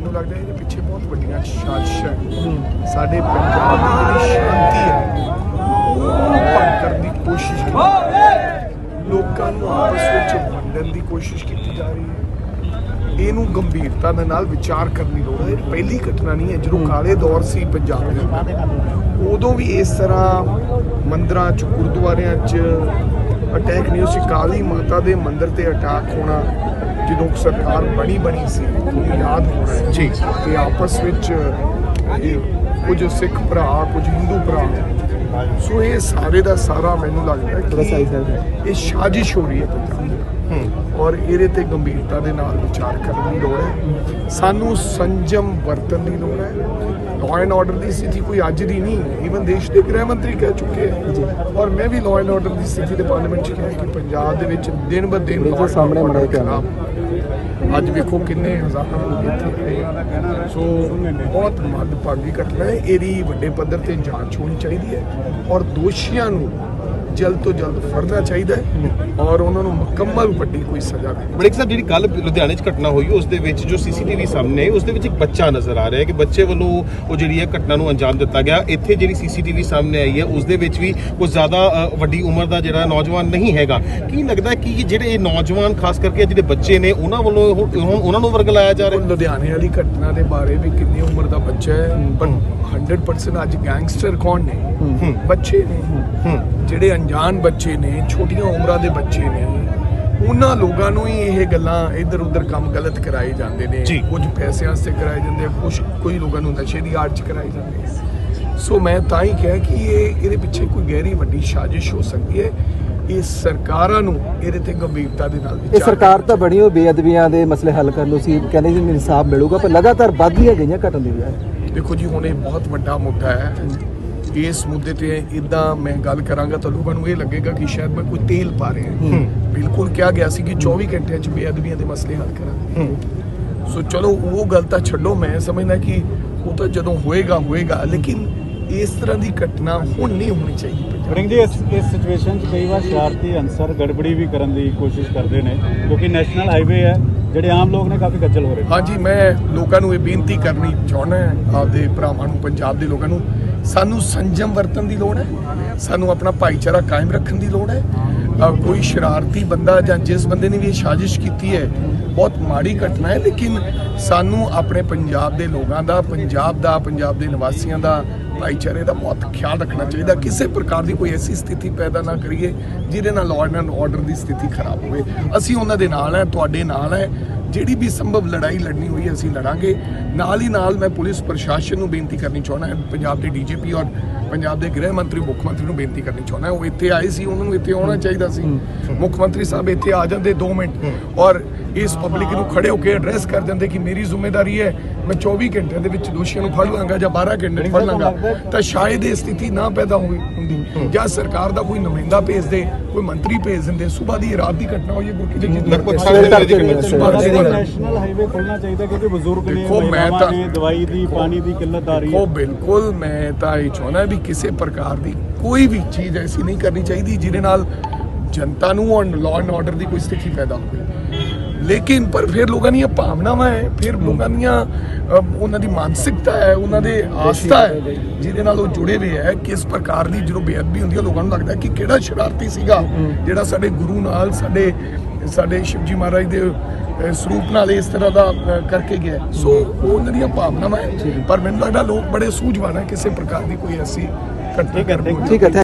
ਮੈਨੂੰ ਲੱਗਦਾ ਇਹਦੇ ਪਿੱਛੇ ਬਹੁਤ ਵੱਡੀਆਂ ਸਾਜ਼ਿਸ਼ਾਂ ਸਾਡੇ ਪੰਜਾਬ ਦੀ ਸ਼ਾਂਤੀ ਹੈ, ਉਹ ਦੀ ਕੋਸ਼ਿਸ਼ ਲੋਕਾਂ ਨੂੰ ਆਪਸ ਵਿੱਚ ਵੰਡਣ ਦੀ ਕੋਸ਼ਿਸ਼ ਕੀਤੀ ਜਾ ਰਹੀ ਹੈ। ਇਹਨੂੰ ਗੰਭੀਰਤਾ ਦੇ ਨਾਲ ਵਿਚਾਰ ਕਰਨੀ ਲੋੜ ਹੈ। ਪਹਿਲੀ ਘਟਨਾ ਨਹੀਂ ਹੈ, ਜਦੋਂ ਕਾਲੇ ਦੌਰ ਸੀ ਪੰਜਾਬ ਦੇ ਉਦੋਂ ਵੀ ਇਸ ਤਰ੍ਹਾਂ ਮੰਦਰਾਂ 'ਚ, ਗੁਰਦੁਆਰਿਆਂ 'ਚ ਅਟੈਕ ਨਹੀਂ ਹੋਇਆ ਸੀ। ਕਾਲੀ ਮਾਤਾ ਦੇ ਮੰਦਰ ਤੇ ਅਟੈਕ ਹੋਣਾ ਜਦੋਂ ਸਰਕਾਰ ਬਣੀ ਬਣੀ ਸੀ ਤੁਹਾਨੂੰ ਯਾਦ ਹੋਣਾ ਜੀ। ਕਿ ਆਪਸ ਵਿੱਚ ਕੁਝ ਸਿੱਖ ਭਰਾ ਕੁਝ ਹਿੰਦੂ ਭਰਾ। ਸੋ ਇਹ ਸਾਰੇ ਦਾ ਸਾਰਾ ਮੈਨੂੰ ਲੱਗਦਾ ਹੈ ਕਿ ਇਹ ਸਾਜ਼ਿਸ਼ ਹੋ ਰਹੀ ਹੈ ਪੰਜਾਬ ਔਰ ਇਹਦੇ ਤੇ ਗੰਭੀਰਤਾ ਦੇ ਨਾਲ ਵਿਚਾਰ ਕਰਨ ਦੀ ਲੋੜ ਹੈ। ਸਾਨੂੰ ਸੰਜਮ ਵਰਤਨ ਦੀ ਲੋੜ ਹੈ। ਲਾਅ ਐਂਡ ਆਰਡਰ ਦੀ ਸਥਿਤੀ ਕੋਈ ਅੱਜ ਦੀ ਨਹੀਂ ਈਵਨ ਦੇਸ਼ ਦੇ ਗ੍ਰਹਿ ਮੰਤਰੀ ਕਹਿ ਚੁੱਕੇ ਹੈ। ਔਰ ਮੈਂ ਵੀ ਲਾਅ ਐਂਡ ਆਰਡਰ ਦੀ ਸਥਿਤੀ ਦੇ ਪਾਰਲੀਮੈਂਟ 'ਚ ਕਿਹਾ ਕਿ ਪੰਜਾਬ ਦੇ ਵਿੱਚ ਦਿਨ ਬ ਦਿਨ and ਸਾਹਮਣੇ order ਮੜਾਈ ਕਰ ਖਰਾਬ ਅੱਜ ਵੇਖੋ ਕਿੰਨੇ ਹਜ਼ਾਰਾਂ ਲੋਕ ਇੱਥੇ ਆਏ। ਸੋ ਬਹੁਤ ਮੰਦਭਾਗੀ ਘਟਨਾ ਹੈ। ਇਹਦੀ ਵੱਡੇ ਪੱਧਰ ਤੇ ਜਾਂਚ ਹੋਣੀ ਚਾਹੀਦੀ ਹੈ। ਔਰ ਦੋਸ਼ੀਆਂ ਨੂੰ ਜਲਦ ਤੋਂ ਜਲਦ ਫੜਨਾ ਚਾਹੀਦਾ ਹੈ ਔਰ ਉਹਨਾਂ ਨੂੰ ਮੁਕੰਮਲ ਵੱਡੀ ਕੋਈ ਸਜ਼ਾ ਦੇਣੀ ਬੜੇਕ ਸਾਹਿਬ ਜਿਹੜੀ ਕੱਲ ਲੁਧਿਆਣੇ 'ਚ ਘਟਨਾ ਹੋਈ ਉਸ ਦੇ ਵਿੱਚ ਜੋ ਸੀਸੀਟੀਵੀ ਸਾਹਮਣੇ ਉਸ ਦੇ ਵਿੱਚ ਇੱਕ ਬੱਚਾ ਨਜ਼ਰ ਆ ਰਿਹਾ ਹੈ ਕਿ ਬੱਚੇ ਵੱਲੋਂ ਉਹ ਜਿਹੜੀ ਹੈ ਘਟਨਾ ਨੂੰ ਅੰਜਾਮ ਦਿੱਤਾ ਗਿਆ। ਇੱਥੇ ਜਿਹੜੀ ਸੀਸੀਟੀਵੀ ਸਾਹਮਣੇ ਆਈ ਹੈ ਉਸ ਦੇ ਵਿੱਚ ਵੀ ਕੁਝ ਜ਼ਿਆਦਾ ਵੱਡੀ ਉਮਰ ਦਾ ਜਿਹੜਾ ਨੌਜਵਾਨ ਨਹੀਂ ਹੈਗਾ। ਕੀ ਲੱਗਦਾ ਕਿ ਜਿਹੜੇ ਇਹ ਨੌਜਵਾਨ ਖਾਸ ਕਰਕੇ ਜਿਹੜੇ ਬੱਚੇ ਨੇ ਉਹਨਾਂ ਵੱਲੋਂ ਉਹ- ਉਹ- ਉਹਨਾਂ ਨੂੰ ਵਰਗਲਾਇਆ ਜਾ ਰਿਹਾ ਲੁਧਿਆਣੇ ਵਾਲੀ ਘਟਨਾ ਦੇ ਬਾਰੇ ਵੀ ਕਿੰਨੀ ਉਮਰ ਦਾ ਬੱਚਾ ਹੈ ਪਰ 100% ਅੱਜ ਗੈਂਗਸਟਰ ਕੌਣ ਨੇ? ਬੱਚੇ ਨੇ। ਜਿਹੜੇ ਅਣਜਾਣ ਬੱਚੇ ਨੇ ਛੋਟੀਆਂ ਉਮਰਾਂ ਦੇ ਬੱਚੇ ਨੇ ਉਹਨਾਂ ਲੋਕਾਂ ਨੂੰ ਹੀ ਇਹ ਗੱਲਾਂ ਇੱਧਰ ਉੱਧਰ ਕੰਮ ਗਲਤ ਕਰਾਏ ਜਾਂਦੇ ਨੇ। ਕੁਝ ਪੈਸੇ ਵਾਸਤੇ ਕਰਾਏ ਜਾਂਦੇ ਆ ਕੁਝ ਕੋਈ ਲੋਕਾਂ ਨੂੰ ਨਸ਼ੇ ਦੀ ਆੜ ਚ ਕਰਾਏ ਜਾਂਦੇ ਆ ਸੋ ਮੈਂ ਤਾਂ ਹੀ ਕਿਹਾ ਕਿ ਇਹ ਇਹਦੇ ਪਿੱਛੇ ਕੋਈ ਗਹਿਰੀ ਵੱਡੀ ਸਾਜ਼ਿਸ਼ ਹੋ ਸਕਦੀ ਹੈ। ਇਹ ਸਰਕਾਰਾਂ ਨੂੰ ਇਹਦੇ ਤੇ ਗੰਭੀਰਤਾ ਦੇ ਨਾਲ ਇਹ ਵਿਚਾਰ ਸਰਕਾਰ ਤਾਂ ਬਣੀ ਹੋ ਬੇਅਦਬੀਆਂ ਦੇ ਮਸਲੇ ਹੱਲ ਕਰਨ ਨੂੰ ਸੀ ਕਹਿੰਦੇ ਜੀ ਇਨਸਾਫ ਮਿਲੂਗਾ ਪਰ ਲਗਾਤਾਰ ਵੱਧਦੀਆਂ ਗਈਆਂ ਘਟਨ ਦੀ ਬਜਾਏ ਦੇਖੋ ਜੀ ਹੁਣ ਇਹ ਬਹੁਤ ਵੱਡਾ ਮੁੱਦਾ ਹੈ। ਇਸ ਮੁੱਦੇ ਤੇ ਇਦਾਂ ਮੈਂ ਗੱਲ ਕਰਾਂਗਾ ਤਾਂ ਲੋਕਾਂ ਨੂੰ ਇਹ ਲੱਗੇਗਾ ਕਿ ਸ਼ਾਇਦ ਮੈਂ ਕੋਈ ਤੇਲ ਪਾ ਰਿਹਾ ਹੂੰ। ਬਿਲਕੁਲ ਕਿਹਾ ਗਿਆ ਸੀ ਕਿ 24 ਘੰਟਿਆਂ 'ਚ ਬੇਅਦਬੀਆਂ ਦੇ ਮਸਲੇ ਹੱਲ ਕਰਾਂਗੇ। ਸੋ ਚਲੋ ਉਹ ਗੱਲ ਤਾਂ ਛੱਡੋ ਮੈਂ ਸਮਝਦਾ ਕਿ ਉਹ ਤਾਂ ਜਦੋਂ ਹੋਏਗਾ ਹੋਏਗਾ ਲੇਕਿਨ ਇਸ ਤਰ੍ਹਾਂ ਦੀ ਘਟਨਾ ਹੁਣ ਨਹੀਂ ਹੋਣੀ ਚਾਹੀਦੀ ਵੜਿੰਗ ਜੀ ਇਸ ਇਸ ਸਿਚੁਏਸ਼ਨ 'ਚ ਕਈ ਵਾਰ ਸ਼ਰਾਰਤੀ ਅਨਸਰ ਗੜਬੜੀ ਵੀ ਕਰਨ ਦੀ ਕੋਸ਼ਿਸ਼ ਕਰਦੇ ਨੇ ਕਿਉਂਕਿ ਨੈਸ਼ਨਲ ਹਾਈਵੇ ਹੈ ਜਿਹੜੇ ਆਮ ਲੋਕ ਨੇ ਕਾਫੀ ਖੱਜਲ ਹੋ ਰਹੇ ਹਾਂਜੀ ਮੈਂ ਲੋਕਾਂ ਨੂੰ ਇਹ ਬੇਨਤੀ ਕਰਨੀ ਚਾਹੁੰਦਾ ਆਪਦੇ ਭਰਾਵਾਂ ਨੂੰ ਪੰਜਾਬ ਦੇ ਲੋਕਾਂ ਨੂੰ ਸਾਨੂੰ ਸੰਜਮ ਵਰਤਨ ਦੀ ਲੋੜ ਹੈ। ਸਾਨੂੰ ਆਪਣਾ ਭਾਈਚਾਰਾ ਕਾਇਮ ਰੱਖਣ ਦੀ ਲੋੜ ਹੈ। ਕੋਈ ਸ਼ਰਾਰਤੀ ਬੰਦਾ ਜਾਂ ਜਿਸ ਬੰਦੇ ਨੇ ਵੀ ਇਹ ਸਾਜ਼ਿਸ਼ ਕੀਤੀ ਹੈ, ਬਹੁਤ ਮਾੜੀ ਘਟਨਾ ਹੈ। ਲੇਕਿਨ ਸਾਨੂੰ ਆਪਣੇ ਪੰਜਾਬ ਦੇ ਲੋਕਾਂ ਦਾ, ਪੰਜਾਬ ਦਾ, ਪੰਜਾਬ ਦੇ ਨਿਵਾਸੀਆਂ ਦਾ, ਭਾਈਚਾਰੇ ਦਾ ਬਹੁਤ ਖਿਆਲ ਰੱਖਣਾ ਚਾਹੀਦਾ। ਕਿਸੇ ਪ੍ਰਕਾਰ ਦੀ ਕੋਈ ਐਸੀ ਸਥਿਤੀ ਪੈਦਾ ਨਾ ਕਰੀਏ, ਜਿਹਦੇ ਨਾਲ ਲਾਅ ਐਂਡ ਆਰਡਰ ਦੀ ਸਥਿਤੀ ਖਰਾਬ ਹੋਵੇ। ਅਸੀਂ ਉਹਨਾਂ ਦੇ ਨਾਲ ਹੈ, ਤੁਹਾਡੇ ਨਾਲ ਹੈ। ਜਿਹੜੀ ਵੀ ਸੰਭਵ ਲੜਾਈ ਲੜਨੀ ਹੋਈ ਹੈ, ਅਸੀਂ ਲੜਾਂਗੇ। ਨਾਲ ਹੀ ਨਾਲ ਮੈਂ ਪੁਲਿਸ ਪ੍ਰਸ਼ਾਸਨ ਨੂੰ ਬੇਨਤੀ ਕਰਨੀ ਚਾਹੁੰਦਾ ਹਾਂ ਪੰਜਾਬ ਦੇ ਡੀਜੀਪੀ ਔਰ ਪੰਜਾਬ ਦੇ ਗ੍ਰਹਿ ਮੰਤਰੀ ਮੁੱਖ ਮੰਤਰੀ ਨੂੰ ਬੇਨਤੀ ਕਰਨੀ ਚਾਹੁੰਦਾ। ਉਹ ਇੱਥੇ ਆਏ ਸੀ ਉਹਨਾਂ ਨੂੰ ਇੱਥੇ ਆਉਣਾ ਚਾਹੀਦਾ ਸੀ। ਮੁੱਖ ਮੰਤਰੀ ਸਾਹਿਬ ਇੱਥੇ ਆ ਜਾਂਦੇ 2 ਮਿੰਟ ਔਰ ਇਸ ਪਬਲਿਕ ਨੂੰ ਖੜੇ ਹੋ ਕੇ ਐਡਰੈਸ ਕਰ ਦਿੰਦੇ ਕਿ ਮੇਰੀ ਜ਼ਿੰਮੇਵਾਰੀ ਹੈ ਮੈਂ 24 ਘੰਟਿਆਂ ਦੇ ਵਿੱਚ ਦੋਸ਼ੀਆਂ ਨੂੰ ਫੜ ਲਾਂਗਾ ਜਾਂ 12 ਘੰਟੇ ਫੜ ਲਾਂਗਾ ਤਾਂ ਸ਼ਾਇਦ ਇਹ ਸਥਿਤੀ ਨਾ ਪੈਦਾ ਹੋਈ ਹੁੰਦੀ ਜਾਂ ਸਰਕਾਰ ਦਾ ਕੋਈ ਨੁਮਾਇੰਦਾ ਭੇਜ ਦੇ ਕੋਈ ਮੰਤਰੀ ਭੇਜ ਦਿੰਦੇ। ਸਵੇਰ ਦੀ ਰਾਤ ਦੀ ਘਟਨਾ ਹੋਈ ਹੈ ਗੁਰਕੀ ਦੀ ਲਗਭਗ ਜਿੱਦ ਸਾਢੇ ਤਿੰਨ ਵਜੇ ਤੜਕੇ ਦੀ ਸੁਬਾਹ ਦੀ ਲੱਗਦਾ ਗੱਲ ਹੈ। ਨੈਸ਼ਨਲ ਹਾਈਵੇ ਖੋਲਣਾ ਚਾਹੀਦਾ ਕਿਉਂਕਿ ਬਜ਼ੁਰਗ ਨੇ ਦੇਖੋ, ਮੈਂ ਮਹਿਲਾਵਾਂ ਤਾਂ- ਨੇ ਦਵਾਈ ਦੀ ਪਾਣੀ ਦੀ ਕਿੱਲਤ ਆ ਰਹੀ ਉਹ ਹੈ ਬਿਲਕੁਲ ਮੈਂ ਤਾਂ ਇਹ ਚਾਹੁੰਦਾ ਵੀ ਕਿਸੇ ਪ੍ਰਕਾਰ ਦੀ ਕੋਈ ਵੀ ਚੀਜ਼ ਐਸੀ ਨਹੀਂ ਕਰਨੀ ਚਾਹੀਦੀ ਜਿਹਦੇ ਨਾਲ ਜਨਤਾ ਨੂੰ ਔਰ ਲਾਅ ਐਂਡ ਆਰਡਰ ਦੀ ਕੋਈ ਸਥਿਤੀ ਪੈਦਾ ਹੋਵੇ। ਲੇਕਿਨ ਪਰ ਫਿਰ ਲੋਕਾਂ ਦੀਆਂ ਭਾਵਨਾਵਾਂ ਹੈ ਫਿਰ ਲੋਕਾਂ ਦੀਆਂ ਉਹਨਾਂ ਦੀ ਮਾਨਸਿਕਤਾ ਹੈ ਉਹਨਾਂ ਦੇ ਆਸਥਾ ਹੈ ਜਿਹਦੇ ਨਾਲ ਉਹ ਜੁੜੇ ਹੋਏ ਹੈ ਕਿਸ ਪ੍ਰਕਾਰ ਦੀ ਜਦੋਂ ਬੇਅਦਬੀ ਹੁੰਦੀ ਹੈ ਲੋਕਾਂ ਨੂੰ ਲੱਗਦਾ ਕਿ ਕਿਹੜਾ ਸ਼ਰਾਰਤੀ ਸੀਗਾ ਜਿਹੜਾ ਸਾਡੇ ਗੁਰੂ ਨਾਲ ਸਾਡੇ ਸਾਡੇ ਸ਼ਿਵਜੀ ਮਹਾਰਾਜ ਦੇ ਸਰੂਪ ਨਾਲ ਇਸ ਤਰ੍ਹਾਂ ਦਾ ਕਰਕੇ ਗਿਆ। ਸੋ ਉਹ ਉਹਨਾਂ ਦੀਆਂ ਭਾਵਨਾਵਾਂ ਹੈ ਪਰ ਮੈਨੂੰ ਲੱਗਦਾ ਲੋਕ ਬੜੇ ਸੂਝਵਾਨ ਹੈ ਕਿਸੇ ਪ੍ਰਕਾਰ ਦੀ ਕੋਈ ਐਸੀ ਘਟਨਾ ਨੂੰ ਠੀਕ ਹੈ